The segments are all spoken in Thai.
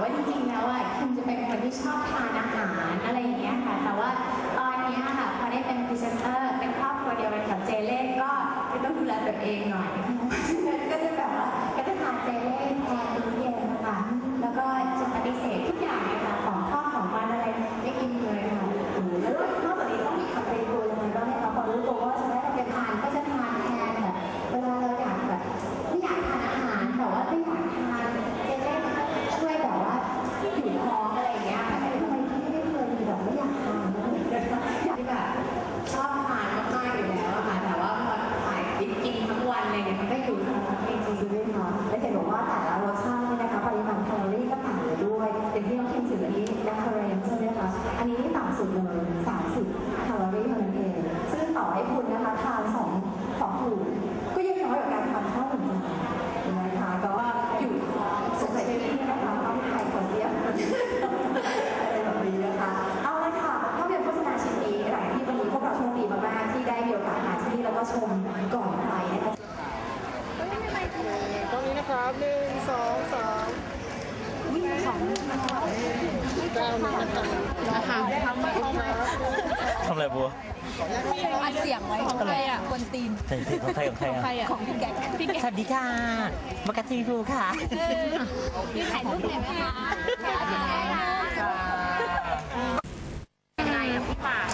ว่าจริงๆแล้วอะคิมจะเป็นคนที่ชอบทานอาหารอะไรอย่างเงี้ยค่ะ แต่ว่าตอนเนี้ยค่ะพอได้เป็นพรีเซนเตอร์เป็นครอบครัวเดียวกันกับเจเล่ก็ก็ต้องดูแลตัวเองหน่อยฉะนั้นก็จะแบบว่าก็จะทานเจเล่แทนมื้อเย็นนะคะแล้วก็เส คุณนะคะทานสองสองถุงก็ยังน้อยกว่าการทานข้าวหนึ่งจานนะคะก็ว่าอยู่สงสัยที่นี่นะคะต้องไฮโพเซียอะไรแบบนี้นะคะเอาละค่ะภาพยนตร์โฆษณาชิ้นนี้หลังที่วันนี้พวกเราโชคดีมากๆที่ได้มีโอกาสมาที่นี่แล้วก็ชมก่อนใครนะคะตรงนี้นะครับหนึ่งสองสาม นึ่งนะครับทำอะไรบัวอัดเสียงไว้ของใครอะคนตีนใช่ของใครของใครใครอะอะของพี่แก๊กพี่แก๊กสวัสดีค่ะมากาซีฟูค่ะยืนถ่ายรูปหน่อยไหมคะห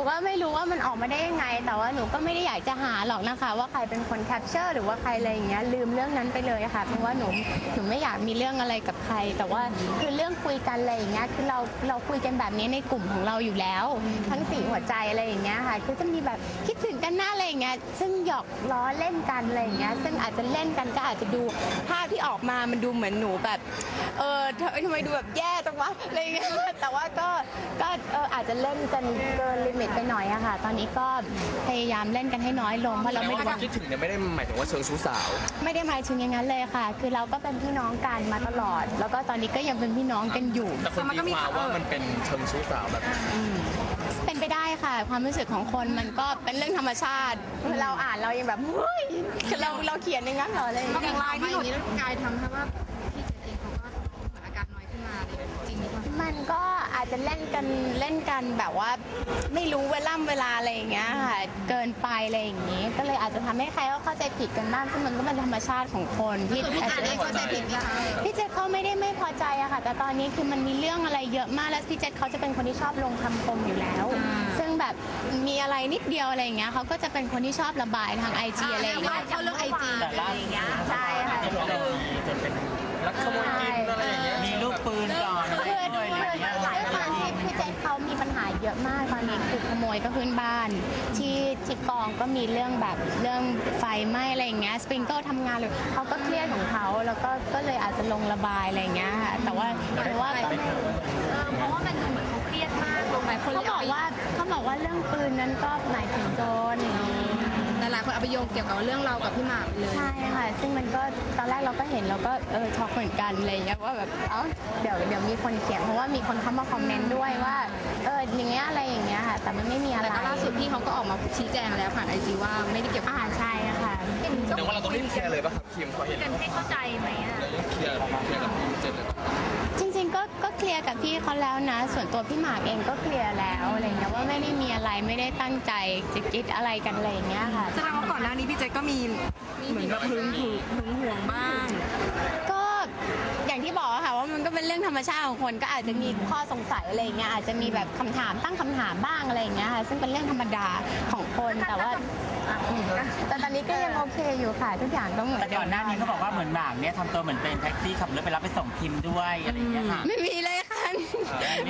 นูก็ไม่รู้ว่ามันออกมาได้ยังไง แต่ว่าหนูก็ไม่ได้อยากจะหาหรอกนะคะ ว่าใครเป็นคนแคปเจอร์หรือว่าใครอะไรอย่างเงี้ยลืมเรื่องนั้นไปเลยค่ะ เพราะว่าหนูหนูไม่อยากมีเรื่องอะไรกับใคร แต่ว่าคือเรื่องคุยกันอะไรอย่างเงี้ยคือเราเราคุยกันแบบนี้ในกลุ่มของเราอยู่แล้ว ทั้งสี่หัวใจอะไรอย่างเงี้ยค่ะคือจะมีแบบคิดถึงกันหน้าอะไรอย่างเงี้ยซึ่งหยอกล้อเล่นกันอะไรอย่างเงี้ยซึ่งอาจจะเล่นกันก็อาจจะดูภาพที่ออกมามันดูเหมือนหนูแบบเออทำไมทำไมดูแบบแย่จังวะอะไรอย่างเงี้ยแต่ว่าก็ก็เอออาจจะเล่นกันเกินลิมิตไปหน่อยอะค่ะ ตอนนี้ก็พยายามเล่นกันให้น้อยลงเพราะเราแต่ไม่ว่าได้ความคิดถึงเนี่ยไม่ได้หมายถึงว่าเชิงชู้สาว ไม่ได้หมายถึงอย่างนั้นเลยค่ะ คือเราก็เป็นพี่น้องกันมาตลอด แล้วก็ตอนนี้ก็ยังเป็นพี่น้องกันอยู่ แต่คนตีความว่ามันเป็นเชิงชู้สาวแบบเป็นไปได้ค่ะ ความรู้สึกของคนมันก็เป็นเรื่องธรรมชาติเราอ่านเรายังแบบเฮ้ยคือเราเราเขียนอย่างนั้นเหรออะไรอย่างเงี้ย อย่างไลน์ที่หลุดกายทำให้ว่า อเปล่ามันก็อาจจะเล่นกันเล่นกันแบบว่าไม่รู้เวล่ำเวลาอะไรอย่างเงี้ยค่ะเกินไปอะไรอย่างงี้ ก็เลยอาจจะทำให้ใครก็เข้าใจผิดกันบ้างซึ่งมันก็เป็นธรรมชาติของคนที่พี่อาจอาจจะจะเข้าใจผิดนะคะพี่เจษเขาไม่ได้ไม่พอใจอะค่ะ แต่ตอนนี้คือมันมีเรื่องอะไรเยอะมากแล้วพี่เจษเขาจะเป็นคนที่ชอบลงคำคมอยู่แล้ว ซึ่งแบบมีอะไรนิดเดียวอะไรอย่างเงี้ยเขาก็จะเป็นคนที่ชอบระบายทางไอจีอะไรอย่างเงี้ย เขาเรื่องไอจีแต่ล่าสุดใช่ค่ะที่เรามีจนเป็น รักขโมยกินอะไรอย่างเงี้ยมีลูกปืนก่อนคือด้วยด้วยความที่พี่เจษเขามีปัญหาเยอะมากตอนนี้คือขโมยก็ขึ้นบ้าน ที่ที่กองก็มีเรื่องแบบเรื่องไฟไหม้อะไรอย่างเงี้ยสปริงเกิลทำงานเลยเขาก็เครียดของเขาแล้วก็ก็เลยอาจจะลงระบายอะไรอย่างเงี้ยค่ะแต่ว่าแต่ว่าก็ไม่เพราะว่ามันดูเหมือนเขาเครียดมากลงหลายคนเขาบอกว่าเขาบอกว่าเรื่องปืนนั้นก็หมายถึงโจรห ลายๆคนเอาไปโยงเกี่ยวกับเรื่องเรากับพี่หมากเลย ใช่ค่ะ ซึ่งมันก็ตอนแรกเราก็เห็นเราก็เออช็อกเหมือนกันอะไรอย่างเงี้ยว่าแบบเอ้าเดี๋ยวเดี๋ยวมีคนเขียนเพราะว่ามีคนเข้ามาคอมเมนต์ด้วยว่าเอออย่างเงี้ยอะไรอย่างเงี้ยค่ะ แต่มันไม่มีอะไรแต่ก็ล่าสุดพี่เขาก็ออกมาชี้แจงแล้วผ่านไอจีว่าไม่ได้เกี่ยวกับอ่าใช่ค่ะแต่ว่าเราต้องรีบเคลียร์เลยป่ะครับคิมพอเห็นกันให้เข้าใจไหมอะเราต้องเคลียร์เคลียร์กับพี่เจนเลยจริงๆก็ก็ เคลียร์กับพี่เขาแล้วนะ ส่วนตัวพี่หมากเองก็เคลียร์แล้วอะไรเงี้ยว่าไม่ได้มีอะไรไม่ได้ตั้งใจจะคิดอะไรกันอะไรอย่างเงี้ยค่ะ แสดงว่าก่อนหน้านี้พี่เจก็มีเหมือนแบบหึงหึงหึงห่วงบ้าง ก็อย่างที่บอกอะค่ะว่ามันก็เป็นเรื่องธรรมชาติของคนก็อาจจะมีข้อสงสัยอะไรอย่างเงี้ยอาจจะมีแบบคำถามตั้งคำถามบ้างอะไรอย่างเงี้ยค่ะซึ่งเป็นเรื่องธรรมดาของคนแต่ว่าอืมแต่ตอนนี้ก็ยังโอเคอยู่ค่ะ ทุกอย่างก็เหมือนแต่เดิก่อนหน้านี้เขาบอกว่าเหมือนหมากเนี่ยทำตัวเหมือนเป็นแท็กซี่ขับรถไปรับไปส่งพิมพ์ด้วยอะไรอย่างเงี้ยค่ะ ไม่มีเลยค่ะ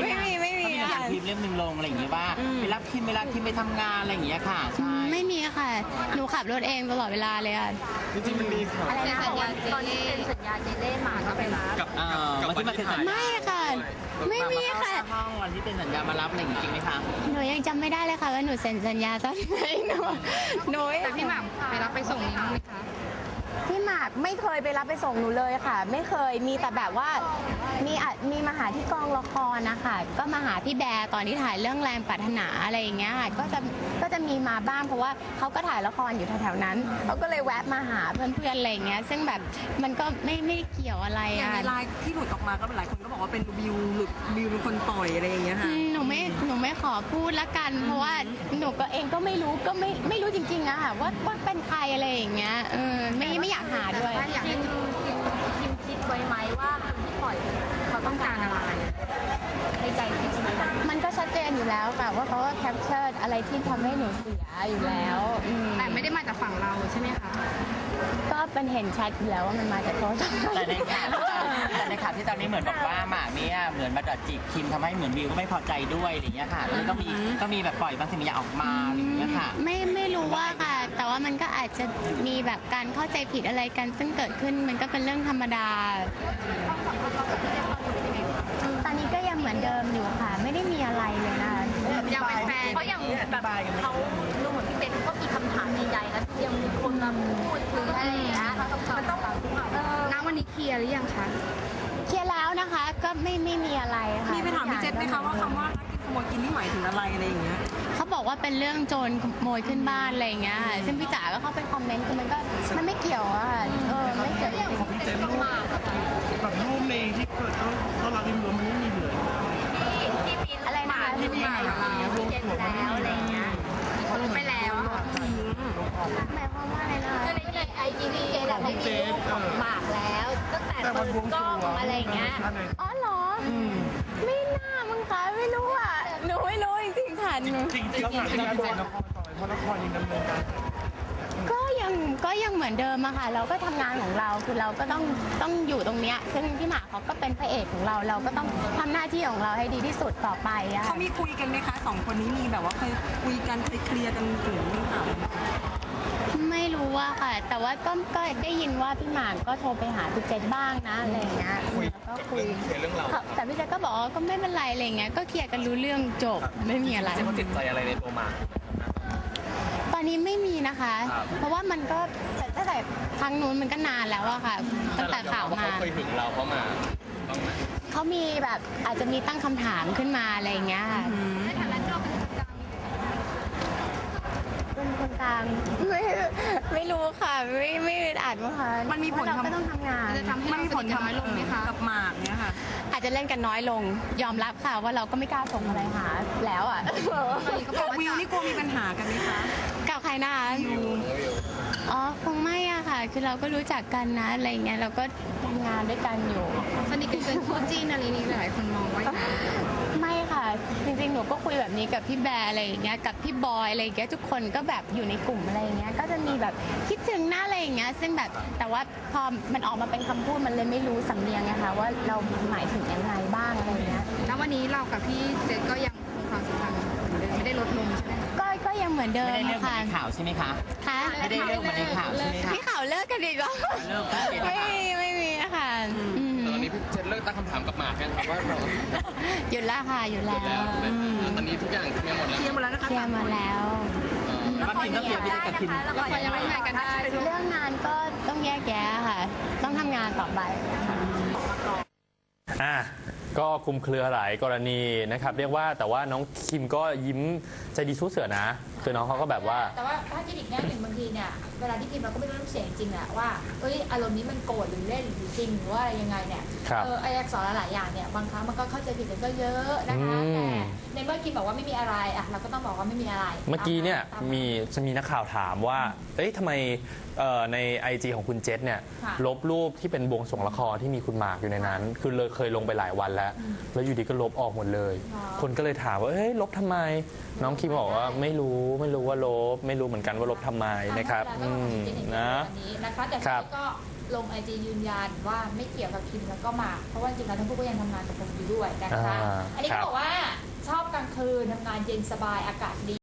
ไม่มีไม่มีเขามีหนัค่ะงพิมพ์เล่มหนึ่งลงอะไรอย่างเงี้ยว่าไปรับพิมพ์ไปรับพิมพ์ไปทำงานอะไรอย่างเงี้ยค่ะใช่ไม่มีค่ะ หนูขับรถเองตลอดเวลาเลยค่ะ จริงๆมันมีข่าว อะไรนะสัญญาเจเล่สัญญาเจเล่หมากก็ไปรับ กับเอ่อกับวันที่มาเซ็นสัญญาไม่ค่ะ ไม่มีค่ะห้องวันที่เป็นสัญญามารับอะไรอย่างงี้จริงไหมคะหนูยังจำไม่ได้เลยค่ะว่าหนูเซ็นสัญญาตอนไหนหนูหนูแต่พี่หมากไปรับไป กไม่เคยไปรับไปส่งหนูเลยค่ะ ไม่เคยมีแต่แบบว่ามีอะมีมาหาที่กองละครนะคะก็มาหาพี่แบร์ตอนที่ถ่ายเรื่องแรงปรารถนาอะไรอย่างเงี้ยค่ะก็จะ จะมีมาบ้างเพราะว่าเขาก็ถ่ายละครอยู่แถวๆนั้นเขาก็เลยแวะมาหาเพื่อนๆอะไรอย่างเงี้ยซึ่งแบบมันก็ไม่ไม่ได้เกี่ยวอะไรอย่างอะในไลน์ที่หลุดออกมาก็หลายคนก็บอกว่าเป็นบิวหลุดบิวเป็นคนปล่อยอะไรอย่างเงี้ยค่ะอืมหนูไม่หนูไม่ขอพูดละกัน เพราะว่าหนูก็เองก็ไม่รู้ก็ไม่ไม่รู้จริงๆอะค่ะว่าว่าเป็นใครอะไรอย่างเงี้ยเออไม่ไม่อยากหาด้วยอยากให้คิมคิมคิดไว้ไหมว่าคนที่ปล่อยเขา อยู่แล้วค่ะว่าเขาก็แคปเจอร์อะไรที่ทำให้หนูเสียอยู่แล้วอืมแต่ไม่ได้มาจากฝั่งเราใช่ไหมคะ ก็เป็นเห็นชัดอยู่แล้วว่ามันมาจากโทรศัพท์แต่ในข่าวแต่ในข่าวที่ตอนนี้เหมือนบอกว่าหมากเนี่ยเหมือนมาดัดจีบคิมทำให้เหมือนวิวก็ไม่พอใจด้วยอะไรอย่างเงี้ยค่ะแล้วก็มีก็มีแบบปล่อยบางสิ่งบางอย่างออกมาอะไรอย่างเงี้ยค่ะ ไม่ไม่รู้ว่าค่ะ แต่ว่ามันก็อาจจะมีแบบการเข้าใจผิดอะไรกัน ซึ่งเกิดขึ้นมันก็เป็นเรื่องธรรมดา ตอนนี้ก็ยังเหมือนเดิมอยู่ค่ะ ไม่ได้มีอะไรเลย นะคะยังเป็นแฟนเพราะอย่างแบบเขาดูเหมือนพี่เจนก็มีคำถามในใจนะยังมีคนมาพูดถึงอะไรอย่างเงี้ยมันต้องณวันนี้เคลียร์หรือยังคะเคลียร์แล้วนะคะก็ไม่ไม่มีอะไรค่ะมีไปถามพี่เจษไหมคะว่าคำว่ารักกินขโมยกินนี่หมายถึงอะไรอะไรอย่างเงี้ยเขาบอกว่าเป็นเรื่องโจรขโมยขึ้นบ้านอะไรอย่างเงี้ยค่ะซึ่งพี่จ๋าก็เข้าไปคอมเมนต์คือมันก็มันไม่เกี่ยวอะค่ะเออไม่เกี่ยวจริงพี่เจนรูปแบบรูปในที่เกิดต้องต้องรับรีวิวมันไม่มีเลย ๆอะไร มาแล้วพี่เจนแล้วอะไรเงี้ยไปแล้วอะหมายความว่าอะไรนะคะก็ในไอจีพีเจนได้มีรูปของหมากแล้ว ตั้งแต่เปิดกล้องอะไรเงี้ยอ๋อเหรอไม่น่ามั้งคะไม่รู้อะหนูไม่รู้จริงๆค่ะหนูจริงๆแล้วหมากมีการถ่ายละครต่อพราะละครยังดำเนินการ ยังก็ยังเหมือนเดิมอะค่ะ เราก็ทำงานของเราคือเราก็ต้องต้องอยู่ตรงเนี้ยซึ่งพี่หมากเขาก็เป็นพระเอกของเรา เราก็ต้องทำหน้าที่ของเราให้ดีที่สุดต่อไปอะเขาค่ะมีคุยกันไหมคะสองคนนี้มีแบบว่าเคยคุยกันเคยเคลียร์กันถึงเรื่องข่าวไหมไม่รู้ว่าค่ะ แต่ว่าก็ก็ได้ยินว่าพี่หมากก็โทรไปหาพี่เจษบ้างนะอะไรอย่างเงี้ยคุยแล้วก็กับคุเรื่อยงเคลียร์เรื่องเราค่ะแต่พี่เจษก็บอกว่าก็ไม่เป็นไรอะไรอย่างเงี้ยก็เคลียร์กันรู้เรื่องจบไม่มีอะไร เจนเขาติดใจอะไรในตัวหมากต อนนี้ไม่มีนะคะ ครับ เพราะว่ามันก็แต่ตั้งแต่ครั้งนู้นมันก็นานแล้วอะค่ะ ตั้งแต่ข่าวว่ามา เขาเคยถึงเราเขามาต้องไหมเขามีแบบอาจจะมีตั้งคำถามขึ้นมาอะไรอย่างเงี้ยค่ะในฐานะที่เราเป็นคนกลางเป็นคนกลาง ไม่ไม่รู้ค่ะ ไม่ไม่อาจมั้งคะมันมีผลเราทำก็ต้องทำงาน จะทำให้เราสนิทกันน้อยลงไหมคะกับหมากเนี่ยค่ะ อาจจะเล่นกันน้อยลง ยอมรับค่ะว่าเราก็ไม่กล้าส่งอะไรหาแล้วอะกับวิวนี่กลัวมีปัญหากันไหมคะกับใครนะคะ อ๋อคงไม่อะค่ะ คือเราก็รู้จักกันนะอะไรอย่างเงี้ยเราก็ทำงานด้วยกันอยู่ สนิทกันเกินคู่จิ้นอะไรนี้หลายคนมองว่าอย่างนั้นไม่ค่ะ จริงๆ หนูก็คุยแบบนี้กับพี่แบร์อะไรอย่างเงี้ย กับพี่บอยอะไรอย่างเงี้ย ทุกคนก็แบบอยู่ในกลุ่มอะไรอย่างเงี้ย ก็จะมีแบบคิดถึงหน้าอะไรอย่างเงี้ย ซึ่งแบบแต่ว่าพอมันออกมาเป็นคำพูดมันเลยไม่รู้สำเนียงไงคะว่าเราหมายถึงยังไงบ้างอะไรอย่างเงี้ย แล้ววันนี้เรากับพี่เจนก็ยังคงความสัมพันธ์เหมือนเดิมไม่ได้ลดลงใช่ไหมก็ก็ ยังเหมือนเดิมไม่ได้เรื่องเหมือค่ะนในข่าวใช่ไหมคะ ค่ะไม่ได้เรื่องเหมือนในข่าวใช่ไหมคะพี่ข่าวเลิกกันอีกเหรอเลิกกันเป็นไม่ข่าวมีไม่มีค่ะอืมแต่ตอนนี้พี่เจนเลิกตั้งคำถามกับหมากยังครับว่าเราหยุดแล้วค่ะหยุดแล้วแล้วตอนนี้ทุกอย่างเคลียร์หมดแล้วเคลียร์หมดแล้วนะคะเคลียร์หมาแล้ว แล้วคิมต้องเคลียร์พี่กับคิมเราก็ยังร่วมงานกันได้เรื่องงานก็ต้องแยกแยะค่ะ ต้องทำงานต่อไปอะก็คลุมเครือหลายกรณีนะครับ เรียกว่าแต่ว่าน้องคิมก็ยิ้มใจดีสู้เสือนะ คือน้องเขาก็แบบว่า แต่ว่าถ้าคิดอีกแง่หนึ่งบางทีเนี่ยเวลาที่พิมพ์เราก็ไม่รู้น้ำเสียงจริงๆอะว่าเอ้ยอารมณ์นี้มันโกรธหรือเล่นหรือจริงหรือว่าอะไรยังไงเนี่ยครับเออไออักษรหลายๆอย่างเนี่ยบางครั้งมันก็เข้าใจผิดกันก็เยอะนะคะอืมแต่ในเมื่อคิมบอกว่าไม่มีอะไรอะเราก็ต้องบอกว่าไม่มีอะไรเมื่อกี้เนี่ยตามีจะมีนักข่าวถามว่า เอ้ยทำไมเอ่อใน IG ของคุณเจษเนี่ยค่ะ ลบรูปที่เป็นบวงสรวงละครที่มีคุณหมากอยู่ในนั้น คือเลยเคยลงไปหลายวันแล้ว แล้วอยู่ดีก็ลบออกหมดเลย คนก็เลยถามว่าเอ้ยลบทำไม น้องคิมบอกว่าไม่รู้ไม่รู้ว่าลบ ไม่รู้เหมือนกันว่าลบทำไมนะครับตามอืเวลาก็มของจริงๆนะวันนี้นะคะแต่ครับพี่ก็ลงไอจียืนยันว่าไม่เกี่ยวกับคิมแล้วก็หมากเพราะว่าจริงๆแล้วทั้งคู่ก็ยังทำงานกับผมอยู่ด้วยนะคะ อ่าอันนี้ครัเขาบบอกว่าชอบกลางคืนทำงานเย็นสบายอากาศดี